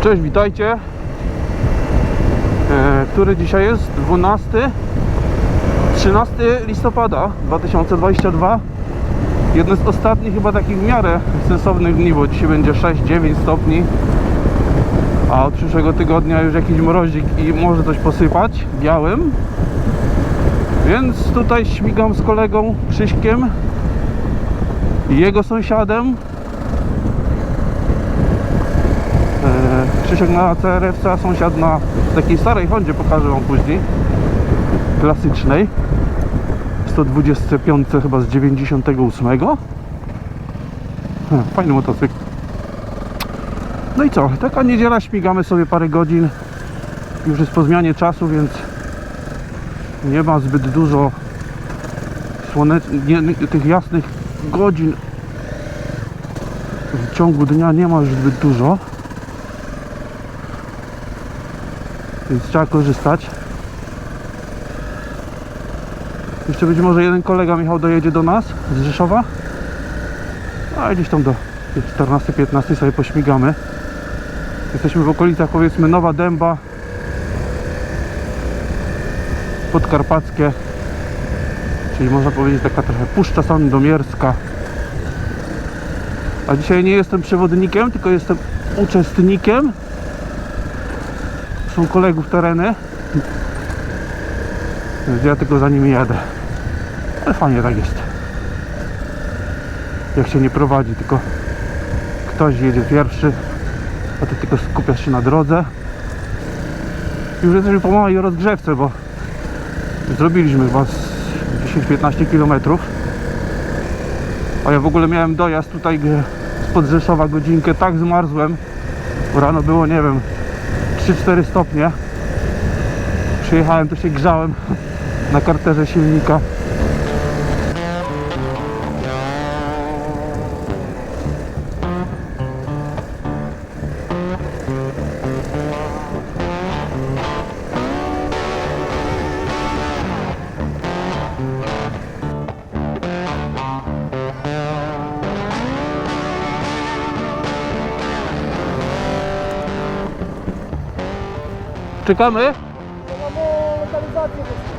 Cześć, witajcie. E, który dzisiaj jest? 12? 13 listopada 2022. Jeden z ostatnich chyba takich w miarę sensownych dni, bo dzisiaj będzie 6-9 stopni. A od przyszłego tygodnia już jakiś mrozik i może coś posypać białym. Więc tutaj śmigam z kolegą Krzyśkiem i jego sąsiadem. E, Krzysiek na CRFC, a sąsiad na takiej starej Hondzie, pokażę wam później. Klasycznej. 125 chyba z 98. E, Fajny motocykl. No i co? Taka niedziela, śmigamy sobie parę godzin. Już jest po zmianie czasu, więc nie ma zbyt dużo słonecznych, tych jasnych godzin w ciągu dnia nie ma już zbyt dużo. Więc trzeba korzystać. Jeszcze być może jeden kolega Michał dojedzie do nas z Rzeszowa. A gdzieś tam do 14-15 sobie pośmigamy. Jesteśmy w okolicach powiedzmy Nowa Dęba, Podkarpackie, czyli można powiedzieć taka trochę Puszcza Sandomierska. A dzisiaj nie jestem przewodnikiem, tylko jestem uczestnikiem. Są kolegów tereny. Więc ja tylko za nimi jadę. Ale fajnie tak jest. Jak się nie prowadzi, tylko ktoś jedzie pierwszy, a ty tylko skupiasz się na drodze. Już jesteśmy po małej rozgrzewce, bo zrobiliśmy chyba z 10-15 km. A ja w ogóle miałem dojazd tutaj spod Rzeszowa godzinkę, tak zmarzłem. Rano było, nie wiem, 3-4 stopnie. Przyjechałem, to się grzałem na karterze silnika. Klikamy? Mamy.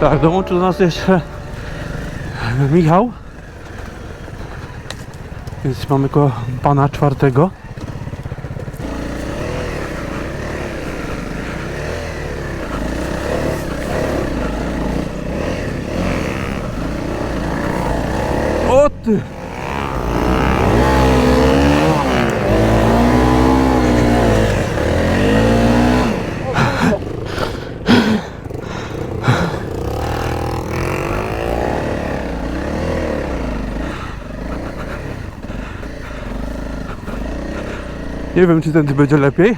Tak, dołączył do nas jeszcze Michał. Więc mamy go pana czwartego. O ty! Nie wiem, czy tędy będzie lepiej.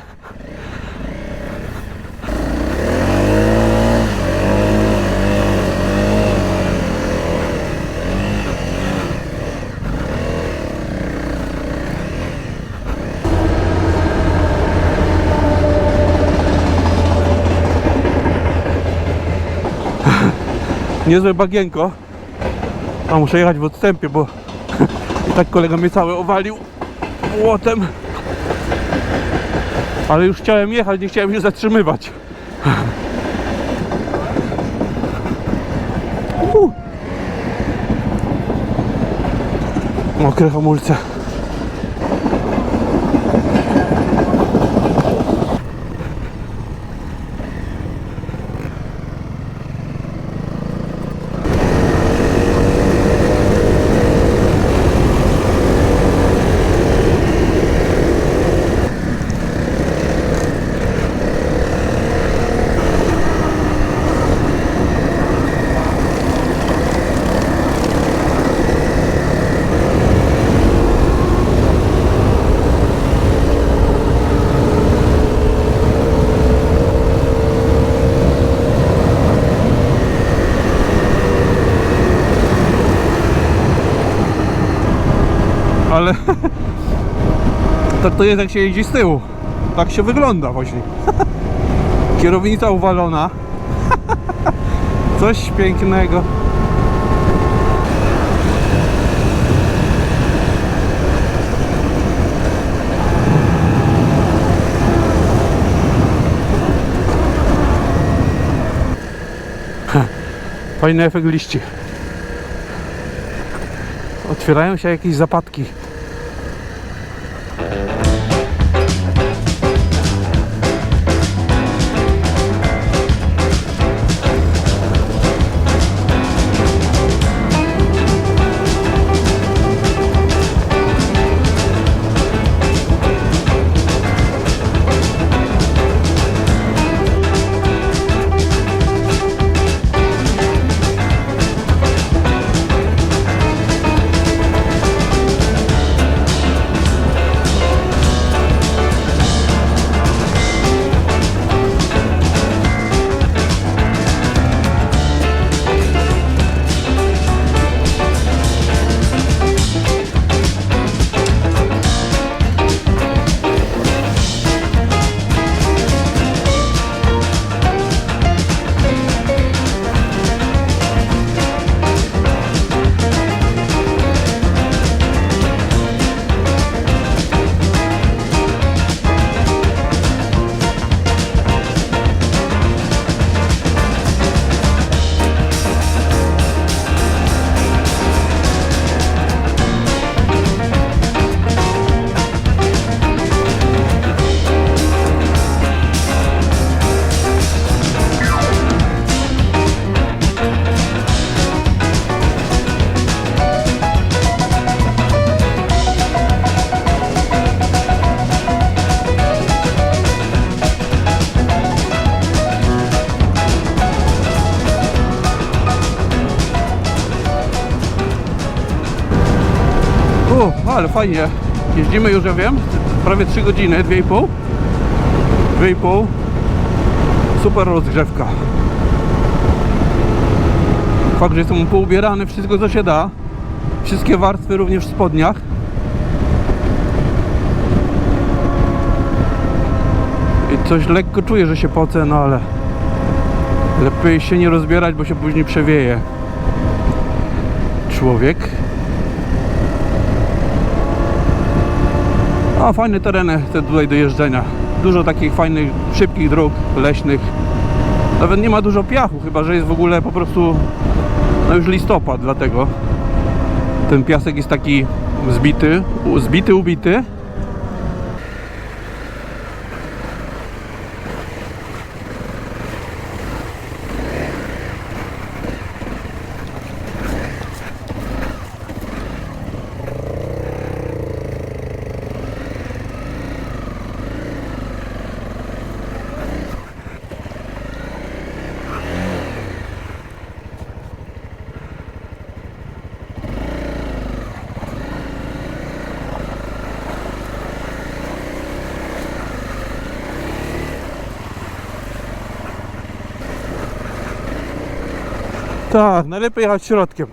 Niezłe bagienko. A muszę jechać w odstępie, bo i tak kolega mnie cały owalił łotem. Ale już chciałem jechać, nie chciałem się zatrzymywać. Mokre hamulce. tak to jest jak się jeździ z tyłu. Tak się wygląda właśnie. Kierownica uwalona. Coś pięknego. Fajny efekt liści. Otwierają się jakieś zapadki. U, ale fajnie. Jeździmy już, ja wiem, prawie 3 godziny, 2,5. 2,5. Super rozgrzewka. Fakt, że jestem poubierany, wszystko co się da. Wszystkie warstwy również w spodniach. I coś lekko czuję, że się pocę, no ale lepiej się nie rozbierać, bo się później przewieje człowiek. A fajne tereny te tutaj do jeżdżenia. Dużo takich fajnych, szybkich dróg leśnych. Nawet nie ma dużo piachu, chyba że jest w ogóle po prostu no już listopad, dlatego ten piasek jest taki zbity, zbity, ubity. Tak, najlepiej jechać środkiem.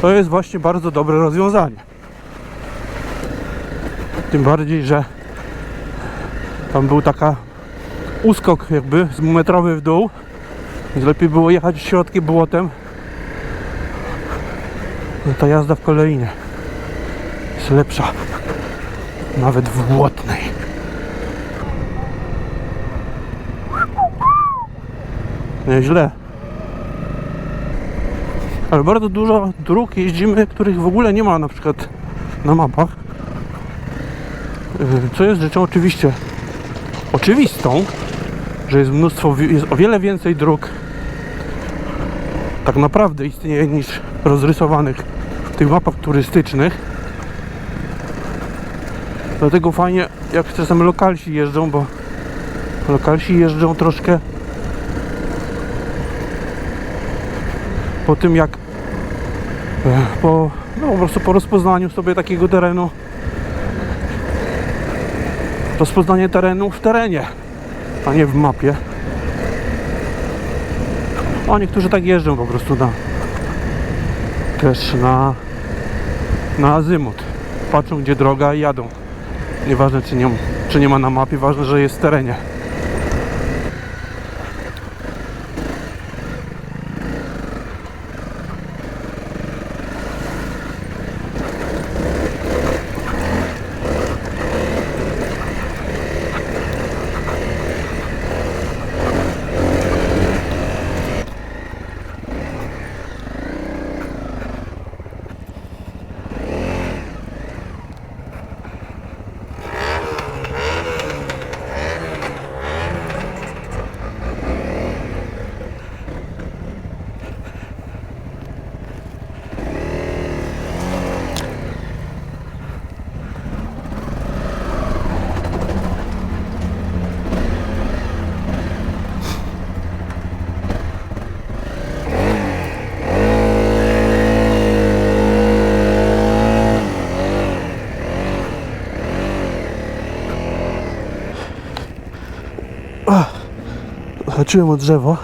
To jest właśnie bardzo dobre rozwiązanie. Tym bardziej, że tam był taka uskok jakby z metrowy w dół. Więc lepiej było jechać środkiem błotem. No ta jazda w kolejnie jest lepsza. Nawet w błotnej. Nieźle. Ale bardzo dużo dróg jeździmy, których w ogóle nie ma na przykład na mapach. Yy, Co jest rzeczą oczywiście oczywistą, że jest mnóstwo, jest o wiele więcej dróg tak naprawdę istnieje niż rozrysowanych w tych mapach turystycznych. Dlatego fajnie jak czasem lokalsi jeżdżą, bo lokalsi jeżdżą troszkę po tym jak po, no, po prostu po rozpoznaniu sobie takiego terenu rozpoznanie terenu w terenie a nie w mapie a niektórzy tak jeżdżą po prostu na też na na azymut patrzą gdzie droga i jadą. Nieważne czy nie, czy nie ma na mapie, ważne, że jest w terenie. Zahaczyłem o drzewo.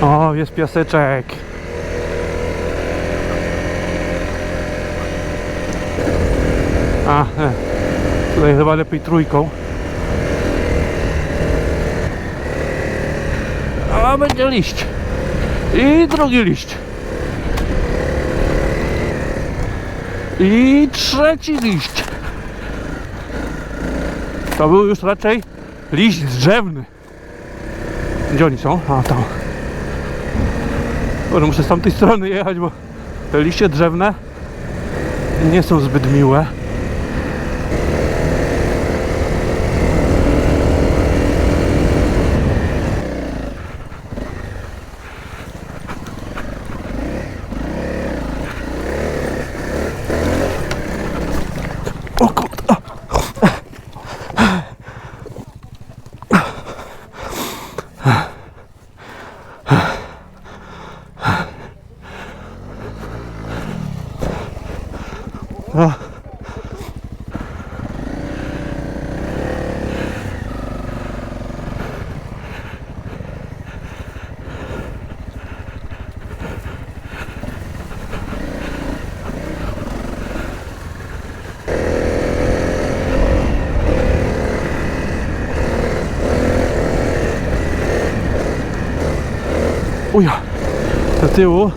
O, jest piaseczek. A, e, tutaj chyba lepiej trójką. A, będzie liść. I drugi liść. I trzeci liść. To był już raczej liść drzewny. Gdzie oni są? A tam. Może muszę z tamtej strony jechać, bo te liście drzewne nie są zbyt miłe. Do tyłu.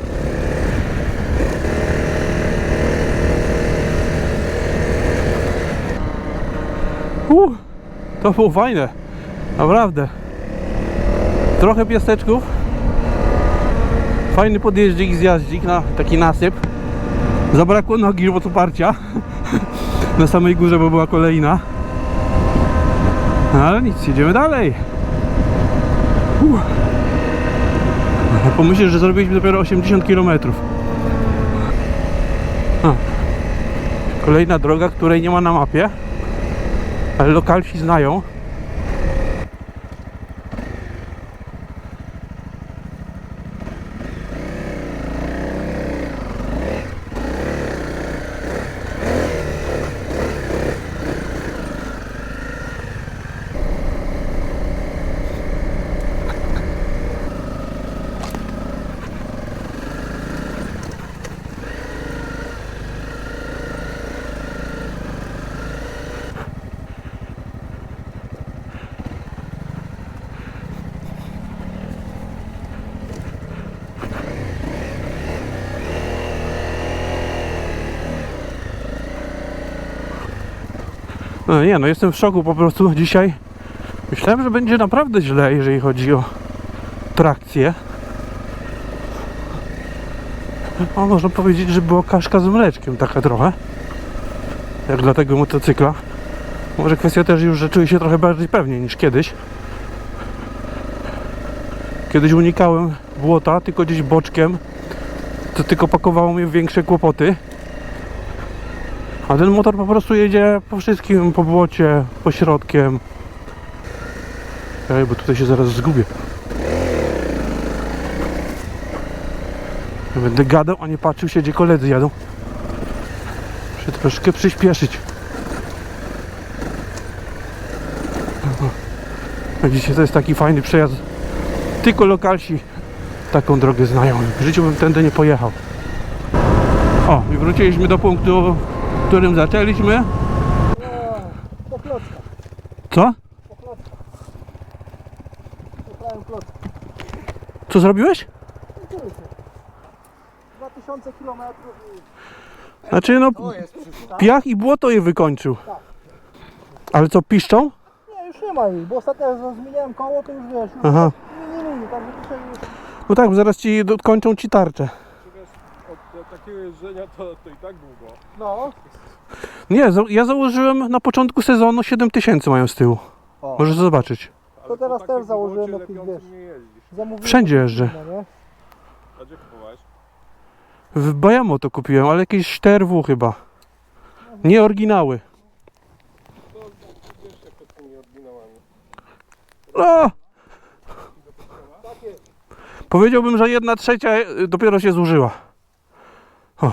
Uh, to było fajne. Naprawdę. Trochę piasteczków. Fajny podjeździk i zjaździk na taki nasyp. Zabrakło nogi od uparcia. Na samej górze, bo była kolejna. No, Ale nic, jedziemy dalej. Uh. Pomyślisz, że zrobiliśmy dopiero 80 km. Kolejna droga, której nie ma na mapie ale lokalsi znają. No nie, no jestem w szoku po prostu dzisiaj. Myślałem, że będzie naprawdę źle, jeżeli chodzi o trakcję. Można powiedzieć, że była kaszka z mleczkiem taka trochę. Jak dla tego motocykla. Może kwestia też już, że czuję się trochę bardziej pewnie niż kiedyś. Kiedyś unikałem błota, tylko gdzieś boczkiem. To tylko pakowało w większe kłopoty. A ten motor po prostu jedzie po wszystkim, po błocie, po środkiem. Ej, bo tutaj się zaraz zgubię. Ja Będę gadał, a nie patrzył się, gdzie koledzy jadą. Muszę troszkę przyspieszyć. Widzicie, to jest taki fajny przejazd. Tylko lokalsi taką drogę znają. W życiu bym tędy nie pojechał. O, i wróciliśmy do punktu, którym zaczęliśmy. Po klocka, Co? po. Co zrobiłeś? Się. 2000 km. Znaczy no, To jest przyszło. piach i błoto je wykończył. Ale co, piszczą? Nie, już nie ma jej, bo ostatnio jak zmieniałem koło, to już wiesz, już Aha. nie, nie, nie, także dzisiaj już... No tak, bo zaraz ci kończą ci tarczę. Wiesz, od takiego jeżdżenia to, to i tak długo. No. Nie, za- ja założyłem na początku sezonu 7000 mają z tyłu. O. Możesz zobaczyć. Ale To teraz też założyłem błocie jakiś, lepiącym wiesz. nie jeździsz. Zamówiłem Wszędzie jeżdżę. nie? A gdzie kupowałeś? W Bajamo to kupiłem, ale jakieś TRW chyba. Nie oryginały. To wiesz jak to z tymi oryginałami. No! Powiedziałbym, że jedna trzecia dopiero się zużyła. O.